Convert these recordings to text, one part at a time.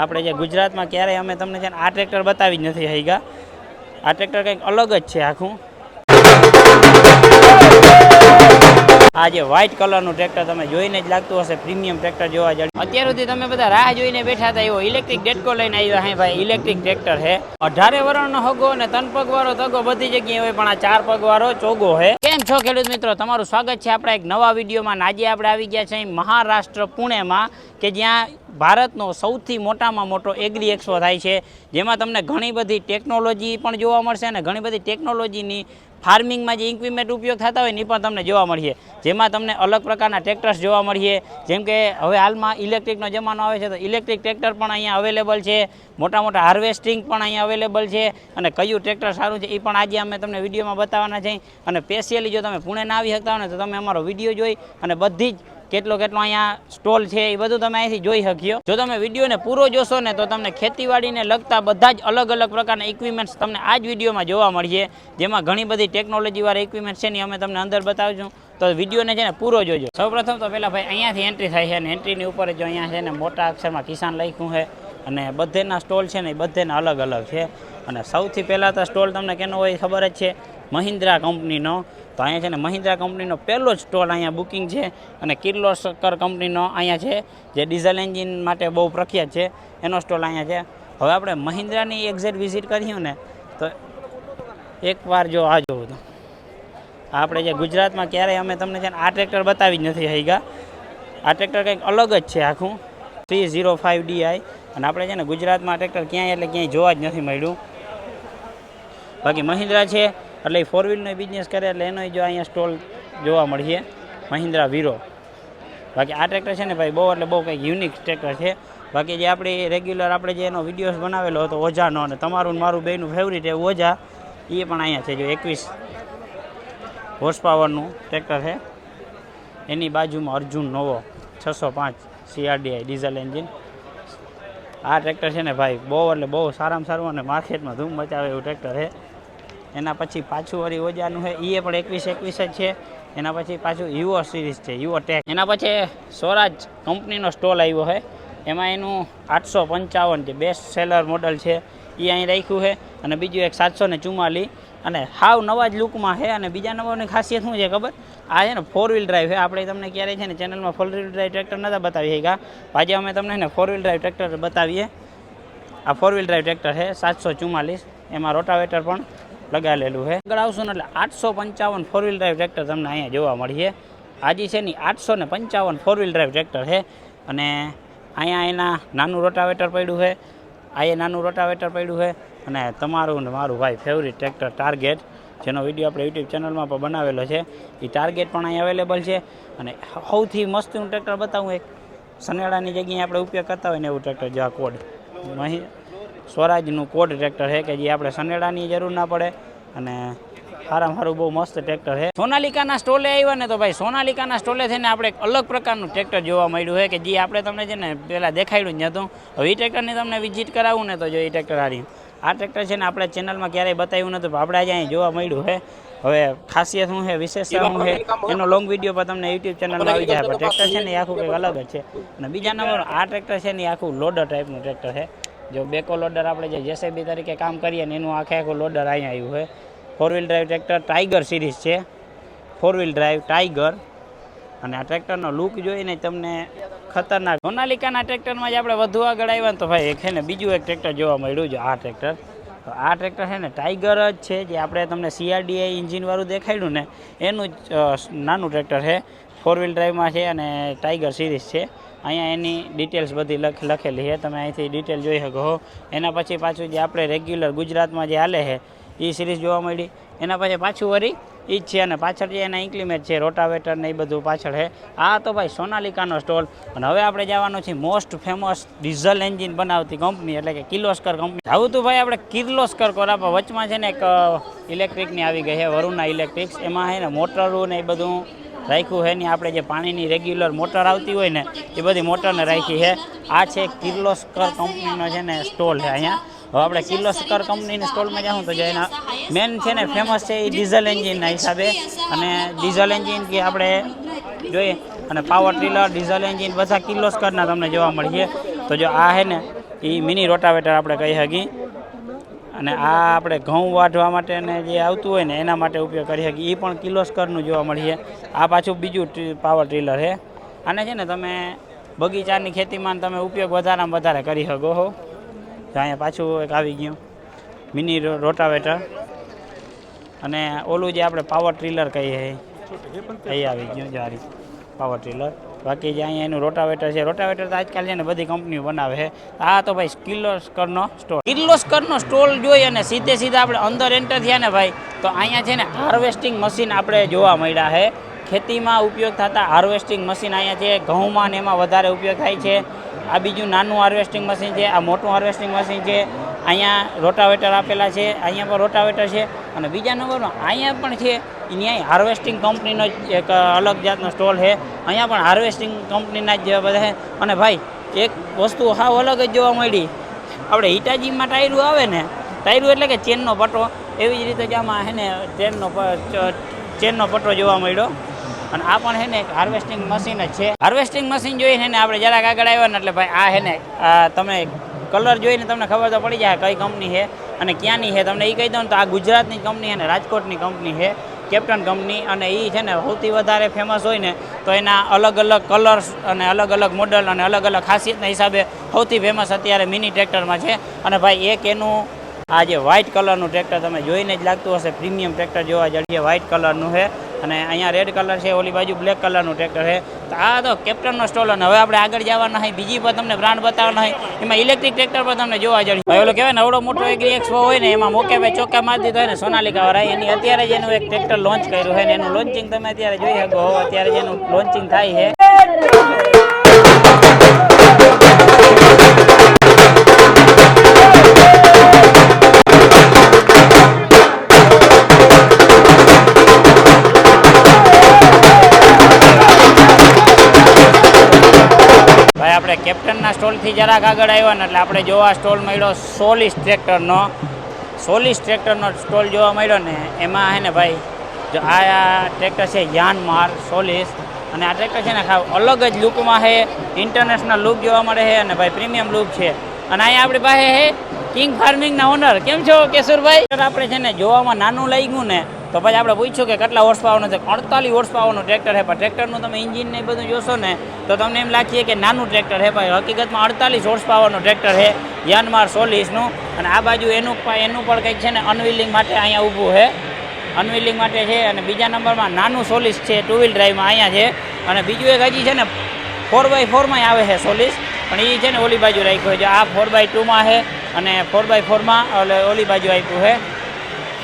આપણે જે ગુજરાતમાં ક્યારેય અમે તમને છે આ ટ્રેક્ટર બતાવી જ નથી હૈગા. આ ટ્રેક્ટર કંઈક અલગ જ છે આખું. આ જે વ્હાઇટ કલરનું ટ્રેક્ટર તમે જોઈને જ લાગતું હશે પ્રીમિયમ ટ્રેક્ટર જોવા જડ્યું અત્યાર સુધી તમે બધા રાહ જોઈને બેઠા હતા, એવો ઇલેક્ટ્રિક ડેટકો લઈને આવ્યો હા ભાઈ ઇલેક્ટ્રિક ટ્રેક્ટર છે અઢારે વરણનો હગો અને ત્રણ પગવાળો તગો બધી જગ્યાએ હોય, પણ આ ચાર પગવાળો ચોગો છે કેમ છો ખેડૂત મિત્રો? તમારું સ્વાગત છે આપણા એક નવા વિડીયોમાં. આજે આપણે આવી ગયા છે મહારાષ્ટ્ર પુણેમાં. કે જ્યાં ભારતનો સૌથી મોટામાં મોટો એગ્રી એક્સપો થાય છે, જેમાં તમને ઘણી બધી ટેકનોલોજી પણ જોવા મળશે અને ઘણી બધી ટેકનોલોજીની ફાર્મિંગમાં જે ઇક્વિપમેન્ટ ઉપયોગ થતા હોય એ પણ તમને જોવા મળશે જેમાં તમને અલગ પ્રકારના ટ્રેક્ટર્સ જોવા મળીએ. જેમ કે હવે હાલમાં ઇલેક્ટ્રિકનો જમાનો આવે છે તો ઇલેક્ટ્રિક ટ્રેક્ટર પણ અહીંયા અવેલેબલ છે મોટા મોટા હાર્વેસ્ટિંગ પણ અહીંયા અવેલેબલ છે અને કયું ટ્રેક્ટર સારું છે એ પણ આજે અમે તમને વિડીયોમાં બતાવવાના છીએ અને સ્પેશિયલી જો તમે પુણે ના આવી શકતા હો ને તો તમે અમારો વીડિયો જોઈ અને બધી જ કેટલો કેટલો અહીંયા સ્ટોલ છે એ બધું તમે અહીંથી જોઈ શક્યો જો તમે વિડીયોને પૂરો જોશો ને તો તમને ખેતીવાડીને લગતા બધા જ અલગ અલગ પ્રકારના ઇક્વિપમેન્ટ્સ તમને આ જ વિડીયોમાં જોવા મળશે. જેમાં ઘણી બધી ટેકનોલોજીવાળા ઇક્વિપમેન્ટ છે ને અમે તમને અંદર બતાવીશું. તો વિડીયોને છે ને પૂરો જોજો. સૌપ્રથમ તો પહેલાં ભાઈ અહીંયાથી એન્ટ્રી થાય છે અને એન્ટ્રીની ઉપર જો અહીંયા છે ને મોટા અક્ષરમાં કિસાન લખ્યું છે અને બધેના સ્ટોલ છે ને એ બધેના અલગ અલગ છે. અને સૌથી પહેલાં તો સ્ટોલ તમને કેનો હોય ખબર જ છે. મહિન્દ્રા કંપનીનો. તો અહીંયા છે ને મહિન્દ્રા કંપનીનો પહેલો જ સ્ટોલ અહીંયા બુકિંગ છે અને કિર્લોસ્કર કંપનીનો અહીંયા છે, જે ડીઝલ એન્જિન માટે બહુ પ્રખ્યાત છે, એનો સ્ટોલ અહીંયા છે. હવે આપણે મહિન્દ્રાની એક્ઝેટ વિઝિટ કર્યું ને, તો એકવાર જો આ જોવું તો. આપણે જે ગુજરાતમાં ક્યારેય અમે તમને છે ને આ ટ્રેક્ટર બતાવી જ નથી હૈગા. આ ટ્રેક્ટર કંઈક અલગ જ છે આખું. થ્રી ઝીરો ફાઇવ ડીઆઈ અને આપણે છે ને ગુજરાતમાં ટ્રેક્ટર ક્યાંય એટલે ક્યાંય જોવા જ નથી મળ્યું. બાકી મહિન્દ્રા છે એટલે એ ફોર વ્હીલનો બિઝનેસ કરે એટલે એનો જો અહીંયા સ્ટોલ જોવા મળશે મહિન્દ્રા વીરો બાકી આ ટ્રેક્ટર છે ને ભાઈ બહુ, એટલે બહુ કંઈક યુનિક ટ્રેક્ટર છે. બાકી જે આપણે રેગ્યુલર આપણે જે એનો વિડીયોઝ બનાવેલો હતો ઓજાનો અને તમારું મારું બેનું ફેવરિટ એવું ઓજા એ પણ અહીંયા છે જો એકવીસ હોર્સ પાવરનું ટ્રેક્ટર છે. એની બાજુમાં અર્જુન નોવો છસો પાંચ સીઆરડીઆઈ ડીઝલ એન્જિન આ ટ્રેક્ટર છે ને ભાઈ બહુ, એટલે બહુ સારામાં સારું અને માર્કેટમાં ધૂમ મચાવે એવું ટ્રેક્ટર છે. એના પછી પાછું વળી ઓજાનું છે એ પણ એકવીસ એકવીસ જ છે. એના પછી પાછું યુઓ સિરીઝ છે યુઓ ટેક એના પછી સ્વરાજ કંપનીનો સ્ટોલ આવ્યો છે. એમાં એનું આઠસો પંચાવન જે બેસ્ટ સેલર મોડલ છે એ અહીં રાખ્યું છે. અને બીજું એક સાતસો ને ચુમ્માલીસ. અને હાવ નવા જ લુકમાં છે અને બીજા નંબરની ખાસિયત શું છે ખબર? આ છે ને ફોર વ્હીલ ડ્રાઈવ છે. આપણે તમને ક્યારેય છે ને ચેનલમાં ફોર વ્હીલ ડ્રાઈવ ટ્રેક્ટર નતા બતાવી શક્યા. આજે અમે તમને ને ફોર વ્હીલ ડ્રાઈવ ટ્રેક્ટર બતાવીએ. આ ફોર વ્હીલ ડ્રાઈવ ટ્રેક્ટર છે, સાતસો ચુમ્માલીસ. એમાં રોટાવેટર પણ લગાવેલું છે આગળ આવશો ને એટલે આઠસો પંચાવન ફોર વ્હીલ ડ્રાઈવ ટ્રેક્ટર તમને અહીંયા જોવા મળીએ. આજે છે ને આઠસો ને પંચાવન ફોર વ્હીલ ડ્રાઈવ ટ્રેક્ટર છે અને અહીંયા એના નાનું રોટાવેટર પડ્યું છે અહીંયા નાનું રોટાવેટર પડ્યું છે અને તમારું ને મારું ભાઈ ફેવરિટ ટ્રેક્ટર ટાર્ગેટ જેનો વીડિયો આપણે યુટ્યુબ ચેનલમાં પણ બનાવેલો છે. એ ટાર્ગેટ પણ અહીં અવેલેબલ છે. અને સૌથી મસ્ત હું ટ્રેક્ટર બતાવું એક. સનેડાની જગ્યાએ આપણે ઉપયોગ કરતા હોય ને એવું ટ્રેક્ટર જો આ કોડ મહી સ્વરાજનું કોડ ટ્રેક્ટર છે કે જે આપણે સનેડાની જરૂર ના પડે અને સારામાં સારું બહુ મસ્ત ટ્રેક્ટર છે. સોનાલિકાના સ્ટોલે આવ્યા ને તો ભાઈ સોનાલિકાના સ્ટોલે થઈને આપણે એક અલગ પ્રકારનું ટ્રેક્ટર જોવા મળ્યું છે કે જે આપણે તમને છે ને પહેલાં દેખાડ્યું જ નહોતું. હવે એ ટ્રેક્ટરની તમને વિઝિટ કરાવું ને તો જો એ ટ્રેક્ટર હારી. આ ટ્રેક્ટર છે ને આપણે ચેનલમાં ક્યારેય બતાવ્યું નહોતું, પણ આપણે આજે અહીં જોવા મળ્યું છે. હવે ખાસિયત શું છે, વિશેષતા શું છે, એનો લોંગ વીડિયો પર તમને યુટ્યુબ ચેનલમાં આવી જાય, પણ ટ્રેક્ટર છે ને એ આખું કંઈક અલગ જ છે. અને બીજા નંબર આ ટ્રેક્ટર છે ને એ આખું લોડર ટાઈપનું ટ્રેક્ટર છે. જો બેકો લોડર આપણે જે જેસેબી તરીકે કામ કરીએ ને એનું આખે આખું લોડર અહીંયા આવ્યું છે. Four wheel drive tractor Tiger series છે. ફોર વ્હીલ ડ્રાઈવ ટાઈગર અને આ ટ્રેક્ટરનો લુક જોઈને તમને ખતરનાક. સોનાલિકાના ટ્રેક્ટરમાં જ આપણે વધુ આગળ આવ્યા તો ભાઈ એક છે ને બીજું એક ટ્રેક્ટર જોવા મળ્યું છે, આ ટ્રેક્ટર તો આ ટ્રેક્ટર છે ને ટાઈગર જ છે, જે આપણે તમને સીઆરડીઆઈ ઇન્જિનવાળું દેખાડ્યું ને, એનું જ નાનું ટ્રેક્ટર છે. ફોર વ્હીલ ડ્રાઈવમાં છે અને ટાઈગર સિરીઝ છે. અહીંયા એની ડિટેલ્સ બધી લખ, લખેલી છે. તમે અહીંથી ડિટેલ જોઈ શકો એના પછી પાછું જે આપણે રેગ્યુલર ગુજરાતમાં જે હાલે છે એ સિરીઝ જોવા મળી. એના પછી પાછું વળી એ જ છે અને પાછળ જે એના ઇન્ક્લિમેટ છે રોટાવેટર ને એ બધું પાછળ છે. આ તો ભાઈ સોનાલિકાનો સ્ટોલ અને હવે આપણે જવાનું છે મોસ્ટ ફેમસ ડીઝલ એન્જિન બનાવતી કંપની એટલે કે કિર્લોસ્કર કંપની આવું તો ભાઈ આપણે કિર્લોસ્કર કોરાપા વચમાં છે ને એક ઇલેક્ટ્રિકની આવી ગઈ છે, વરુણા ઇલેક્ટ્રિક્સ એમાં છે ને મોટરું ને એ બધું રાખ્યું છે ને આપણે જે પાણીની રેગ્યુલર મોટર આવતી હોય ને, એ બધી મોટરને રાખી છે આ છે કિર્લોસ્કર કંપનીનો છે ને સ્ટોલ છે અહીંયા. હવે આપણે કિર્લોસ્કર કંપનીની સ્ટોલમાં જાઉં તો જે એના મેન છે ને ફેમસ છે એ ડીઝલ એન્જિનના હિસાબે. અને ડીઝલ એન્જિન કે આપણે જોઈએ, અને પાવર ટીલર ડીઝલ એન્જિન બધા કિર્લોસ્કરના તમને જોવા મળીએ. તો જો આ છે ને એ મિની રોટાવેટર આપણે કહી શકીએ. અને આ આપણે ઘઉં વાઢવા માટે ને જે આવતું હોય ને, એના માટે ઉપયોગ કરી શકીએ. એ પણ કિલોસ્કરનું જોવા મળીએ. આ પાછું બીજું પાવર ટ્રીલર છે આને છે ને તમે બગીચાની ખેતીમાં તમે ઉપયોગ વધારેમાં વધારે કરી શકો હો. તો અહીંયા પાછું એક આવી ગયું. મિની રોટાવેટર અને ઓલું જે આપણે પાવર ટ્રીલર કહીએ, એ આવી ગયું જારી પાવર ટ્રીલર બાકી જે અહીંયા એનું રોટાવેટર છે, રોટાવેટર તો આજકાલ છે ને બધી કંપનીઓ બનાવે છે. આ તો ભાઈ કિર્લોસ્કરનો સ્ટોલ. કિર્લોસ્કરનો સ્ટોલ જોઈ અને સીધે સીધા આપણે અંદર એન્ટર થયા ને ભાઈ, તો અહીંયા છે ને હાર્વેસ્ટિંગ મશીન આપણે જોવા મળ્યા છે. ખેતીમાં ઉપયોગ થતા હાર્વેસ્ટિંગ મશીન અહીંયા છે, ઘઉંમાં ને એમાં વધારે ઉપયોગ થાય છે. આ બીજું નાનું હાર્વેસ્ટિંગ મશીન છે, આ મોટું હાર્વેસ્ટિંગ મશીન છે. અહીંયા રોટાવેટર આપેલા છે, અહીંયા પણ રોટાવેટર છે અને બીજા નંબરનો અહીંયા પણ છે અહીંયા હાર્વેસ્ટિંગ કંપનીનો જ એક અલગ જાતનો સ્ટોલ છે. અહીંયા પણ હાર્વેસ્ટિંગ કંપનીના જ બધા અને ભાઈ, એક વસ્તુ સાવ અલગ જ જોવા મળી. આપણે હિટાજીમાં ટાયરું આવે ને, ટાયરું એટલે કે ચેનનો પટ્ટો એવી જ રીતે જ આમાં છે ને ચેનનો ચેનનો પટ્ટો જોવા મળ્યો. અને આ પણ છે ને હાર્વેસ્ટિંગ મશીન જ છે. હાર્વેસ્ટિંગ મશીન જોઈને આપણે જરાક આગળ આવ્યા ને એટલે ભાઈ આ છે ને તમે કલર જોઈને તમને ખબર તો પડી જાય કઈ કંપની છે અને ક્યાંની છે તમને એ કહી દઉં તો આ ગુજરાતની કંપની અને રાજકોટની કંપની છે કેપ્ટન કંપની અને એ છે ને સૌથી વધારે ફેમસ હોય ને તો એના અલગ અલગ કલર્સ અને અલગ અલગ મોડલ અને અલગ અલગ ખાસિયતના હિસાબે સૌથી ફેમસ અત્યારે મિની ટ્રેક્ટરમાં છે. અને ભાઈ એક એનું આ જે વ્હાઇટ કલરનું ટ્રેક્ટર તમે જોઈને જ લાગતું હશે પ્રીમિયમ ટ્રેક્ટર જોવા જઈએ વ્હાઇટ કલરનું છે. અને અહીંયા રેડ કલર છે, ઓલી બાજુ બ્લેક કલરનું ટ્રેક્ટર છે. તો આ તો કેપ્ટનનો સ્ટોલ અને હવે આપણે આગળ જવાના હોય બીજી પર તમને બ્રાન્ડ બતાવવાના હોય એમાં ઇલેક્ટ્રિક ટ્રેક્ટર પર તમને જોવા જડી હવે ઓલો કહેવાય ને એવડો મોટો એગ્રી એક્સપો હોય ને, એમાં મોકે ભાઈ ચોક્કા મારી દીધો હોય ને, સોનાલિકા વાળા એની અત્યારે જ એનું એક ટ્રેક્ટર લોન્ચ કર્યું છે ને, એનું લોન્ચિંગ તમે અત્યારે જોઈ શકો અત્યારે જેનું લોન્ચિંગ થાય છે. આપણે કેપ્ટનના સ્ટોલથી જરાક આગળ આવ્યા ને એટલે આપણે જોવા સ્ટોલ મળ્યો સોલિસ ટ્રેક્ટરનો. સોલિસ ટ્રેક્ટરનો સ્ટોલ જોવા મળ્યો ને એમાં હે ને ભાઈ, જો આ ટ્રેક્ટર છે યાનમાર સોલિસ. અને આ ટ્રેક્ટર છે ને અલગ જ લુકમાં છે ઇન્ટરનેશનલ લુક જોવા મળે છે અને ભાઈ પ્રીમિયમ લુક છે. અને અહીંયા આપણી પાસે છે કિંગ ફાર્મિંગના ઓનર કેમ છો કેશુરભાઈ? આપણે છે ને જોવામાં નાનું લાગ્યું ને તો પછી આપણે પૂછ્યું કે કેટલા હોર્સ પાવરનો છે? અડતાલીસ હોર્સ પાવરનું ટ્રેક્ટર છે. પણ ટ્રેક્ટરનું તમે ઇન્જિન ને બધું જોશો ને, તો તમને એમ લાગીએ કે નાનું ટ્રેક્ટર છે ભાઈ. હકીકતમાં અડતાલીસ હોર્સ પાવરનું ટ્રેક્ટર છે યાનમાર સોલીસનું અને આ બાજુ એનું એનું પણ કંઈક છે ને અનવિલિંગ માટે અહીંયા ઊભું છે. અનવિલિંગ માટે છે અને બીજા નંબરમાં નાનું સોલીસ છે ટુ વ્હીલ ડ્રાઈવમાં અહીંયા છે. અને બીજું એક હજી છે ને ફોર બાય ફોરમાં આવે છે સોલીસ પણ એ છે ને ઓલી બાજુ રાખ્યું છે. આ ફોર બાય ટુમાં છે અને ફોર બાય ફોરમાં ઓલી બાજુ આપ્યું છે.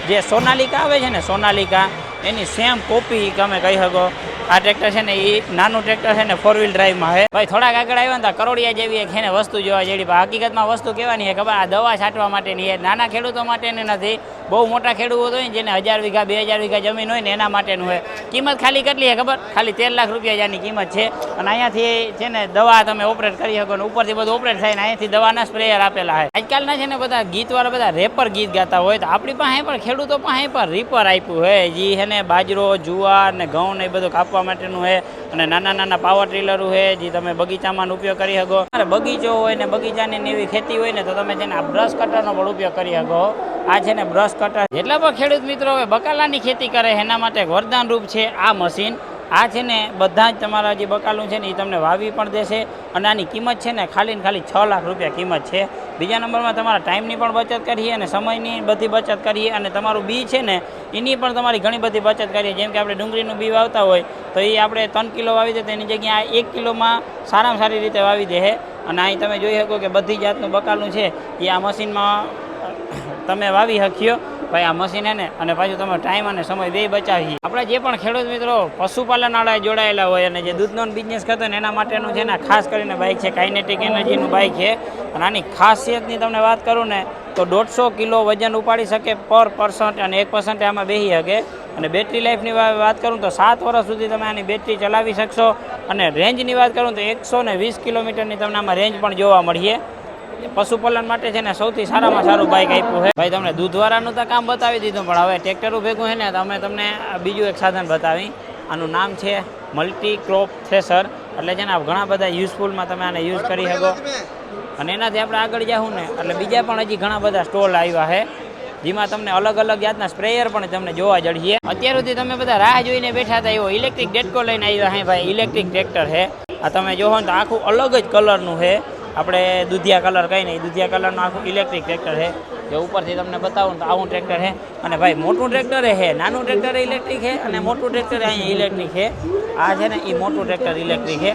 જે સોનાલિકા આવે છે ને સોનાલિકા એની સેમ કોપી તમે કહી શકો. આ ટ્રેક્ટર છે ને એ નાનું ટ્રેક્ટર છે ને ફોર વ્હીલ ડ્રાઈવમાં છે. ભાઈ, થોડાક આગળ આવ્યા ને કરોડિયા જેવી એક છે ને વસ્તુ જોવા જેવી. હકીકતમાં વસ્તુ કહેવાની છે ખબર, આ દવા છાંટવા માટેની છે. નાના ખેડૂતો માટેની નથી, બહુ મોટા ખેડૂતો હોય ને જેને હજાર વીઘા, બે હજાર વીઘા જમીન હોય ને એના માટેનું હોય કિંમત ખાલી કેટલી છે ખબર? ખાલી તેર લાખ રૂપિયા જેની કિંમત છે. અને અહીંયાથી છે ને દવા તમે ઓપરેટ કરી શકો ને ઉપરથી બધું ઓપરેટ થાય ને અહીંયાથી દવાના સ્પ્રેયર આપેલા છે. આજકાલના છે ને બધા ગીતવાળા બધા રેપર ગીત ગાતા હોય તો આપણી પાસે પણ ખેડૂતો પાસે પણ રીપર આપ્યું હોય જે છે ને બાજરો, જુવાર ને ઘઉં ને એ બધું કાપવા માટેનું છે અને નાના નાના પાવર ટ્રીલરો છે જે તમે બગીચામાં ઉપયોગ કરી શકો. અને બગીચો હોય ને બગીચાની એવી ખેતી હોય ને, તો તમે છે ને આ બ્રશ કટરનો પણ ઉપયોગ કરી શકો. આ છે ને બ્રશ કટર જેટલા પણ ખેડૂત મિત્રો હવે બકાલાની ખેતી કરે, એના માટે વરદાન રૂપ છે આ મશીન આ છે ને બધા જ તમારા જે બકાલું છે ને એ તમને વાવી પણ દેશે અને આની કિંમત છે ને ખાલી ને ખાલી છ લાખ રૂપિયા કિંમત છે. બીજા નંબરમાં તમારા ટાઈમની પણ બચત કરીએ અને સમયની બધી બચત કરીએ અને તમારું બી છે ને એની પણ તમારી ઘણી બધી બચત કરીએ. જેમ કે આપણે ડુંગળીનું બી વાવતા હોય તો એ આપણે ત્રણ કિલો વાવી દે તો એની જગ્યાએ એક કિલોમાં સારામાં સારી રીતે વાવી દે અને અહીં તમે જોઈ શકો કે બધી જાતનું બકાલું છે. એ આ મશીનમાં તમે વાવી શક્યો ભાઈ આ મશીન ને, અને પાછું તમે ટાઈમ અને સમય બે બચાવી આપણે જે પણ ખેડૂત મિત્રો, પશુપાલન વાળા જોડાયેલા હોય અને જે દૂધનો બિઝનેસ કરતો હોય એના માટેનું છે ને ખાસ કરીને બાઇક છે કાઇનેટિક એનર્જીનું બાઇક છે. અને આની ખાસિયતની તમને વાત કરું ને, તો દોઢસો કિલો વજન ઉપાડી શકે પર પર્સન્ટ અને એક પર્સન્ટ આમાં બેસી શકે. અને બેટરી લાઈફની વાત કરું તો સાત વર્ષ સુધી તમે આની બેટરી ચલાવી શકશો. અને રેન્જની વાત કરું તો એકસો ને વીસ કિલોમીટરની તમને આમાં રેન્જ પણ જોવા મળીએ. પશુપાલન માટે છે ને સૌથી સારામાં સારું બાઇક આપ્યું છે. ભાઈ તમને દૂધવાળાનું તો કામ બતાવી દીધું પણ હવે ટ્રેક્ટર ભેગું છે ને તો અમે તમને બીજું એક સાધન બતાવી. આનું નામ છે મલ્ટી ક્રોપ થ્રેસર એટલે છે ને ઘણા બધા યુઝફુલમાં તમે આને યુઝ કરી શકો. અને એનાથી આપણે આગળ જાઉં ને એટલે બીજા પણ હજી ઘણા બધા સ્ટોલ આવ્યા છે જેમાં તમને અલગ અલગ જાતના સ્પ્રેયર પણ તમને જોવા જડીએ અત્યાર સુધી તમે બધા રાહ જોઈને બેઠા હતા એવો ઇલેક્ટ્રિક ડેટકો લઈને આવ્યા હે ભાઈ ઇલેક્ટ્રિક ટ્રેક્ટર છે. આ તમે જોવો ને તો આખું અલગ જ કલરનું છે. આપણે દુધિયા કલર કંઈ નહીં, દુધિયા કલરનું આખું ઇલેક્ટ્રિક ટ્રેક્ટર છે. જે ઉપરથી તમને બતાવું તો આવું ટ્રેક્ટર છે. અને ભાઈ, મોટું ટ્રેક્ટર છે, નાનું ટ્રેક્ટર ઇલેક્ટ્રિક છે અને મોટું ટ્રેક્ટર અહીંયા ઇલેક્ટ્રિક છે. આ છે ને એ મોટું ટ્રેક્ટર ઇલેક્ટ્રિક છે.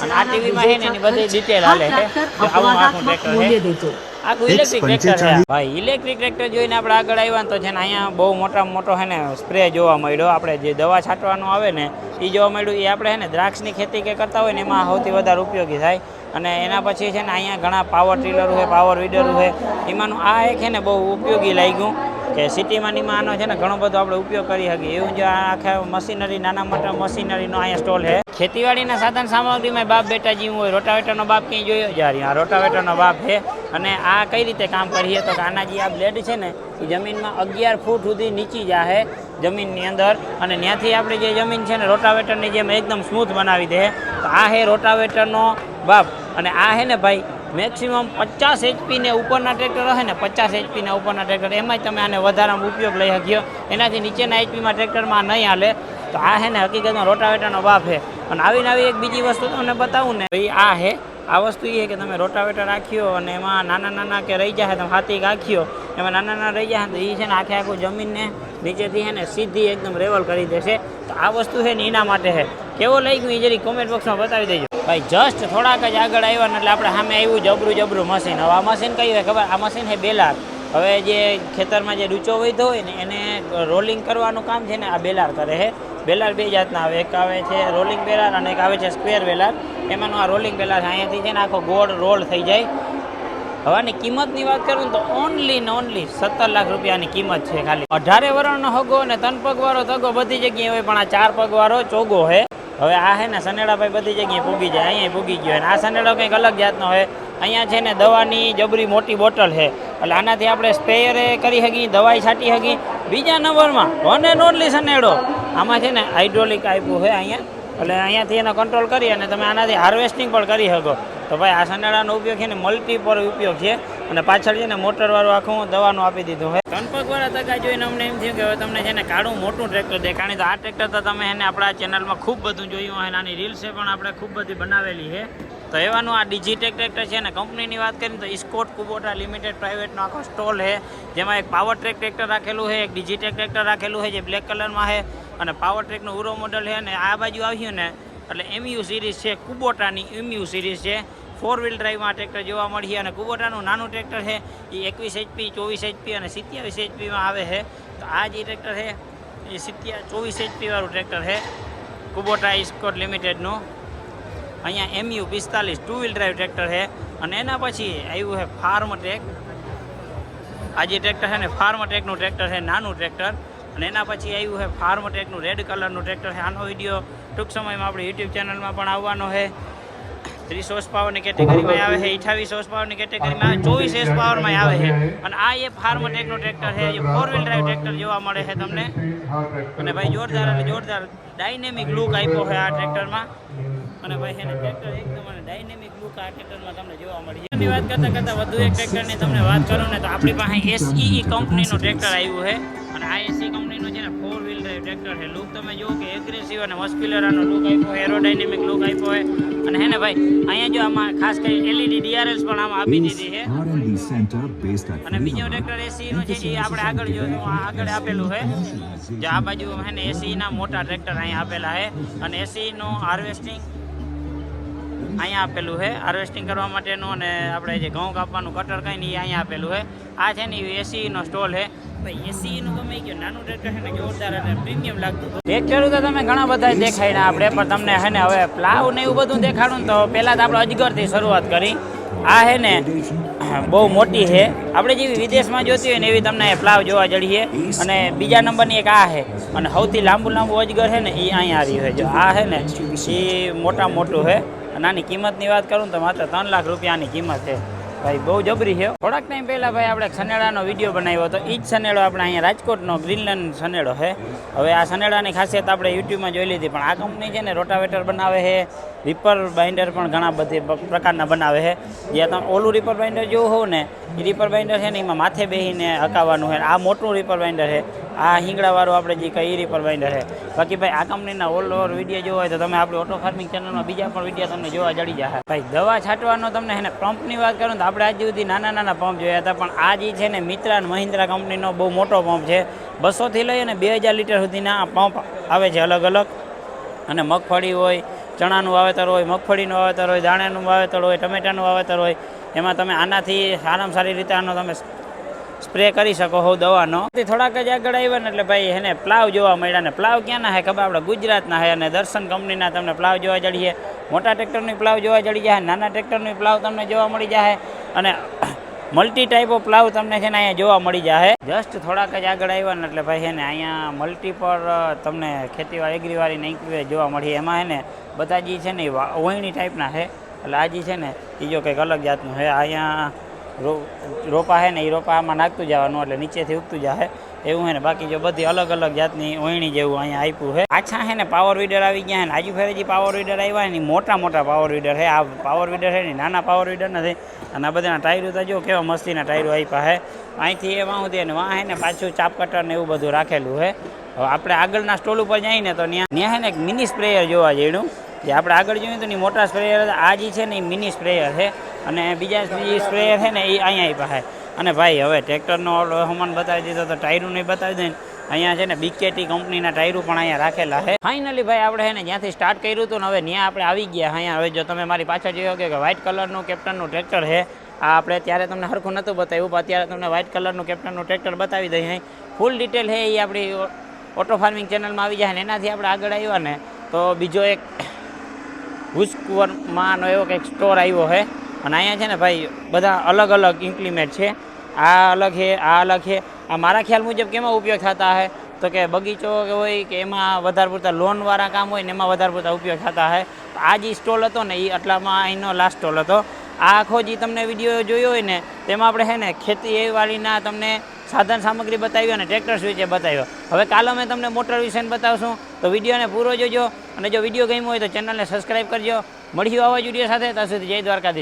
અને આ ટીવીમાં છે ને એની બધી ડિટેલ હાલે છે. આવું આખું ટ્રેક્ટર છે. આખું ઇલેક્ટ્રિક ટ્રેક્ટર છે. ભાઈ ઇલેક્ટ્રિક ટ્રેક્ટર જોઈને આપણે આગળ આવ્યા તો છે ને અહીંયા બહુ મોટા મોટો છે ને સ્પ્રે જોવા મળ્યો. આપણે જે દવા છાંટવાનું આવે ને એ જોવા મળ્યું એ આપણે છે ને દ્રાક્ષની ખેતી કે કરતા હોય ને એમાં સૌથી વધારે ઉપયોગી થાય. અને એના પછી છે ને અહીંયા ઘણા પાવર ટ્રીલર છે પાવર વીડરો છે. એમાંનું આ એક છે ને બહુ ઉપયોગી લાગ્યું કે સિટીમાં નીમાં આનો છે ને ઘણો બધો આપણે ઉપયોગ કરી શકીએ. એવું જો આ આખા મશીનરી નાના મોટા મશીનરીનો અહીંયા સ્ટોલ છે. ખેતીવાડીના સાધન સામગ્રીમાં બાપ બેટા જેવું હોય રોટાવેટરનો બાપ ક્યાંય જોયો? જારી આ રોટાવેટરનો બાપ છે. અને આ કઈ રીતે કામ કરીએ તો આના જે આ બ્લેડ છે ને, એ જમીનમાં અગિયાર ફૂટ સુધી નીચી જાહે જમીનની અંદર. અને ત્યાંથી આપણે જે જમીન છે ને, રોટાવેટરની જેમ એકદમ સ્મૂથ બનાવી દે. તો આ હે રોટાવેટરનો બાપ. અને આ હે ને ભાઈ મેક્સિમમ પચાસ એચપી ને ઉપરના ટ્રેક્ટર હશે ને, પચાસ એચપીને ઉપરના ટ્રેક્ટર એમાં તમે આને વધારામાં ઉપયોગ લઈ શક્યો એનાથી નીચેના એચપીમાં ટ્રેક્ટરમાં નહીં હાલે. તો આ હે ને, હકીકતમાં રોટાવેટરનો બાપ છે અને આવીને આવી એક બીજી વસ્તુ તમને બતાવું ને, ભાઈ, આ હે આ વસ્તુ એ કે તમે રોટાવેટર રાખ્યો અને એમાં નાના નાના કે રહી જાય તમે હાથી રાખ્યો એમાં નાના નાના રહી જાય તો એ છે ને આખે આખું જમીનને નીચેથી છે ને સીધી એકદમ રેવલ કરી દેશે. તો આ વસ્તુ છે ને એના માટે છે. કેવો લઈ ગયું એ જરી કોમેન્ટ બોક્સમાં બતાવી દેજો. ભાઈ જસ્ટ થોડાક જ આગળ આવ્યા ને એટલે આપણે સામે આવ્યું જબરું જબરું મશીન હવે આ મશીન કયું ખબર? આ મશીન છે બેલાર. હવે જે ખેતરમાં જે ડૂચો વધ્યો હોય ને, એને રોલિંગ કરવાનું કામ છે ને, આ બેલાર કરે છે. બેલાર બે જાતના આવે. એક આવે છે રોલિંગ બેલાર અને એક આવે છે સ્ક્વેર બેલાર. એમાંનું આ રોલિંગ બેલાર અહીંયાથી છે ને આખો ગોળ રોલ થઈ જાય. હવાની કિંમતની વાત કરું તો ઓનલી ને ઓનલી સત્તર લાખ રૂપિયાની કિંમત છે ખાલી. અઢારે વરણનો હગો અને ત્રણ પગવાળો તગો બધી જગ્યાએ હોય, પણ આ ચાર પગવાળો ચોગો છે. હવે આ છે ને સનેડાભાઈ બધી જગ્યાએ પૂગી જાય અહીંયા પૂગી ગયો અને આ સનેડો કંઈક અલગ જાતનો હોય અહીંયા છે ને દવાની જબરી મોટી બોટલ છે. એટલે આનાથી આપણે સ્પ્રેયરે કરી શકીએ, દવાઈ છાંટી શકીએ. બીજા નંબરમાં વન એન્ડ ઓનલી સનેડો આમાં છે ને હાઇડ્રોલિક આપ્યું છે અહીંયા. એટલે અહીંયાથી એનો કંટ્રોલ કરી અને તમે આનાથી હાર્વેસ્ટિંગ પણ કરી શકો. તો ભાઈ આ સનેડાનો ઉપયોગ છે ને મલ્ટીપર ઉપયોગ છે. અને પાછળ છે ને મોટરવાળું આખું દવાનું આપી દીધું હોય કનપકવાળા તકા જોઈને અમને એમ થયું કે હવે તમને છે ને કાળું મોટું ટ્રેક્ટર દેખાણી તો આ ટ્રેક્ટર તો તમે એને આપણા ચેનલમાં ખૂબ બધું જોયું હોય અને આની રીલ્સે પણ આપણે ખૂબ બધી બનાવેલી છે. તો એવાનું આ ડિજિટેક ટ્રેક્ટર છે ને, કંપનીની વાત કરીએ તો ઇસ્કોટ કુબોટા લિમિટેડ પ્રાઇવેટનો આખો સ્ટોલ છે, જેમાં એક પાવર ટ્રેક ટ્રેક્ટર રાખેલું છે, એક ડિજિટેક ટ્રેક્ટર રાખેલું છે, જે બ્લેક કલરમાં છે, અને પાવર ટ્રેકનું ઉરો મોડલ છે અને આ બાજુ આવ્યું ને, એટલે એમયુ સિરીઝ છે, કુબોટાની એમયુ સિરીઝ છે, ફોર વ્હીલ ડ્રાઈવમાં ટ્રેક્ટર જોવા મળીએ, અને કુબોટાનું નાનું ટ્રેક્ટર છે, એ એકવીસ એચપી ચોવીસ એચપી અને સિત્યાવીસ એચપીમાં આવે છે, તો આ જે ટ્રેક્ટર છે, એ સિત્યા ચોવીસ એચપી વાળું ટ્રેક્ટર છે, કુબોટા ઇસ્કોટ લિમિટેડનું. અહીંયા એમયુ પિસ્તાલીસ ટુ વ્હીલ ડ્રાઈવ ટ્રેક્ટર છે અને એના પછી આવ્યું છે ફાર્મ ટ્રેક આ જે ટ્રેક્ટર છે ને ફાર્મ ટ્રેકનું ટ્રેક્ટર છે, નાનું ટ્રેક્ટર અને એના પછી આવ્યું છે ફાર્મ ટ્રેકનું રેડ કલરનું ટ્રેક્ટર છે. આનો વીડિયો ટૂંક સમયમાં આપણી યુટ્યુબ ચેનલમાં પણ આવવાનો છે. ત્રીસ હોર્સ પાવરની કેટેગરીમાં આવે છે અઠાવીસ હોર્સ પાવરની કેટેગરીમાં ચોવીસ હોર્સ પાવરમાં આવે છે. અને આ એ ફાર્મ ટેકનો ટ્રેક્ટર છે જે ફોર વ્હીલ ડ્રાઈવ ટ્રેક્ટર જોવા મળે છે તમને. અને ભાઈ જોરદાર અને જોરદાર ડાયનેમિક લુક આપ્યો છે આ ટ્રેક્ટરમાં અને ભાઈ એને ટ્રેક્ટર એકદમ અને ડાયનેમિક લુક આ ટ્રેક્ટરમાં તમને જોવા મળી. એની વાત કરતાં કરતાં વધુ એક ટ્રેક્ટરની તમને વાત કરું ને તો આપણી પાસે એસઈ કંપનીનું ટ્રેક્ટર આવ્યું છે. અને આ એસી કંપનીનું છે ને ફોર વ્હીલ ડ્રાઈવ ટ્રેક્ટર છે. લુક તમે જુઓ કે એગ્રેસિવ અને મસ્ક્યુલર આનો લુક આપ્યો એરોડાયનેમિક લુક આપ્યો હોય અને હે ને ભાઈ અહીંયા જો આમાં ખાસ કરી એલઈડી ડીઆરએલ્સ પણ આમાં આપી દીધી છે. અને બીજો ટ્રેક્ટર એસી નું છે એ આપણે આગળ જોયું આગળ આપેલું છે. જે આ બાજુ હે ને એસી ના મોટા ટ્રેક્ટર અહીંયા આપેલા છે. અને એસી નું હાર્વેસ્ટિંગ અહીંયા આપેલું છે. હાર્વેસ્ટિંગ કરવા માટેનું અને આપણે જે ઘઉં કાપવાનું કટર કઈ નહીં અહીંયા આપેલું છે. આ છે ને એસી નો સ્ટોલ છે. ભાઈ એસીનું ગમે ગયું. નાનું ટ્રેક્ટર છે ને જોરદાર અને પ્રીમિયમ લાગતું ટ્રેક્ટર તો તમે ઘણા બધા દેખાય ને આપણે, પણ તમને હે ને હવે પ્લાવ ને એવું બધું દેખાડું તો પહેલાં તો આપણે અજગરથી શરૂઆત કરી. આ હે ને બહુ મોટી છે. આપણે જેવી વિદેશમાં જોતી હોય ને એવી તમને પ્લાવ જોવા જડીએ. અને બીજા નંબરની એક આ છે. અને સૌથી લાંબુ લાંબુ અજગર છે ને એ અહીંયા આવ્યું જો આ છે ને એ મોટા મોટું છે. અને આની કિંમતની વાત કરું તો માત્ર ત્રણ લાખ રૂપિયાની કિંમત છે. ભાઈ, બહુ જબરી છે થોડાક ટાઈમ પહેલાં ભાઈ આપણે શનેડાનો વીડિયો બનાવ્યો હતો. એ જ સનેડો આપણે અહીંયા રાજકોટનો ગ્રીનલેન્ડ સનેડો છે. હવે આ સનેડાની ખાસિયત આપણે યુટ્યુબમાં જોઈ લીધી, પણ આ કંપની છે ને રોટાવેટર બનાવે છે. રીપર બાઇન્ડર પણ ઘણા બધી પ્રકારના બનાવે છે. જે તમે ઓલું રિપર બાઇન્ડર જેવું હોવ ને એ રિપર બાઇન્ડર છે ને એમાં માથે બેસીને હકાવવાનું છે. આ મોટું રિપર બાઇન્ડર છે. આ હિંગળાવાળું આપણે જે કઈ રીપર બાઇન્ડર છે બાકી ભાઈ, આ કંપનીના ઓલ ઓવર વીડિયો જોવા હોય તો તમે આપણી ઓટો ફાર્મિંગ ચેનલમાં બીજા પણ વીડિયો તમને જોવા જડી જશે ભાઈ, દવા છાંટવાનો તમને એને પંપની વાત કરું તો આપણે આજ સુધી નાના નાના પંપ જોયા હતા, પણ આ જે છે ને મિત્રા મહિન્દ્રા કંપનીનો બહુ મોટો પંપ છે. બસોથી લઈ અને બે હજાર લીટર સુધીના આ પંપ આવે છે અલગ અલગ. અને મગફળી હોય, ચણાનું વાવેતર હોય, મગફળીનું વાવેતર હોય દાણાનું વાવેતર હોય, ટમેટાનું વાવેતર હોય, એમાં તમે આનાથી સારામાં સારી રીતે આનો તમે સ્પ્રે કરી શકો હો દવાનો. તે થોડાક જ આગળ આવ્યા ને એટલે ભાઈ એને પ્લાવ જોવા મળ્યા ને પ્લાવ ક્યાંના હે ખબર? આપણે ગુજરાતના હે અને દર્શન કંપનીના તમને પ્લાવ જોવા જડીએ. મોટા ટ્રેક્ટરની પ્લાવ જોવા જડી જાય, નાના ટ્રેક્ટરની પ્લાવ તમને જોવા મળી જાય અને મલ્ટી ટાઈપ ઓફ પ્લાવ તમને છે ને અહીંયા જોવા મળી જાય જસ્ટ થોડાક જ આગળ આવ્યા ને એટલે ભાઈ એને અહીંયા મલ્ટી પર તમને ખેતીવાડી એગ્રીવાળી ને જોવા મળી એમાં છે ને બધા જે છે ને એ વા- ટાઈપના છે એટલે આ જે છે ને એ જો કંઈક અલગ જાતનું છે અહીંયા રોપા છે ને એ રોપા આમાં નાખતું જવાનું એટલે નીચેથી ઉગતું જાય એવું છે ને, બાકી જો બધી અલગ અલગ જાતની ઓયણી જેવું અહીંયા આપ્યું છે પાછા છે ને પાવર વીડર આવી ગયા છે ને આજુ ફેરે જે પાવર વીડર આવ્યા ને મોટા મોટા પાવર વીડર છે આ પાવર વીડર છે ને નાના પાવર વીડર નથી. અને આ બધાના ટાયરો તો જો કેવા મસ્તીના ટાયરો આપ્યા છે અહીંથી એ વાહું દે ને વાં છે ને પાછું ચાપ કટર ને એવું બધું રાખેલું છે હવે આપણે આગળના સ્ટોલ ઉપર જઈએ ને તો ત્યાં ત્યાં છે ને એક મિની સ્પ્રેયર જોવા જઈડું જે આપણે આગળ જોયું તો ને મોટા સ્પ્રેયર આ જે છે ને એ મિની સ્પ્રેયર છે. અને બીજા જે સ્પ્રેયર છે ને એ અહીંયા છે. અને ભાઈ, હવે ટ્રેક્ટરનો હવામાન બતાવી દીધો તો ટાયરું નહીં બતાવી દે અહીંયા છે ને બીકેટી કંપનીના ટાયરું પણ અહીંયા રાખેલા છે. ફાઇનલી ભાઈ, આપણે છે ને જ્યાંથી સ્ટાર્ટ કર્યું હતું ને હવે ત્યાં આપણે આવી ગયા અહીંયા હવે જો તમે મારી પાછળ જોયો કે વ્હાઇટ કલરનું કેપ્ટનનું ટ્રેક્ટર છે. આ આપણે ત્યારે તમને સરખું નહોતું બતાવ્યું, પણ અત્યારે તમને વ્હાઇટ કલરનું કેપ્ટનનું ટ્રેક્ટર બતાવી દઈએ ફૂલ ડિટેલ છે એ આપણી ઓટો ફાર્મિંગ ચેનલમાં આવી જાય ને. એનાથી આપણે આગળ આવ્યા ને. તો બીજો એક ભૂસકુંવરમાંનો એવો કંઈક સ્ટોર આવ્યો છે. અને અહીંયા છે ને ભાઈ, બધા અલગ અલગ ઇમ્પ્લિમેન્ટ છે. આ અલગ છે, આ અલગ છે. આ મારા ખ્યાલ મુજબ કેમાં ઉપયોગ થતા હોય તો કે બગીચો હોય કે એમાં વધારે પૂરતા લોનવાળા કામ હોય ને એમાં વધારે પૂરતા ઉપયોગ થતા હોય આ જે સ્ટોલ હતો ને એ આટલામાં અહીંનો લાસ્ટ સ્ટોલ હતો. આ આખો જે તમને વીડિયો જોયો હોય ને, તેમાં આપણે છે ને ખેતી વાળીના તમને સાધન સામગ્રી બતાવી અને ટ્રેક્ટર્સ વિશે બતાવ્યો. હવે કાલે અમે તમને મોટર વિશે બતાવશું. તો વિડીયોને પૂરો જોજો અને જો વીડિયો ગમ્યો હોય તો ચેનલને સબસ્ક્રાઈબ કરજો. મળી આવા જ સાથે. ત્યાં સુધી જય દ્વારકાધીશ.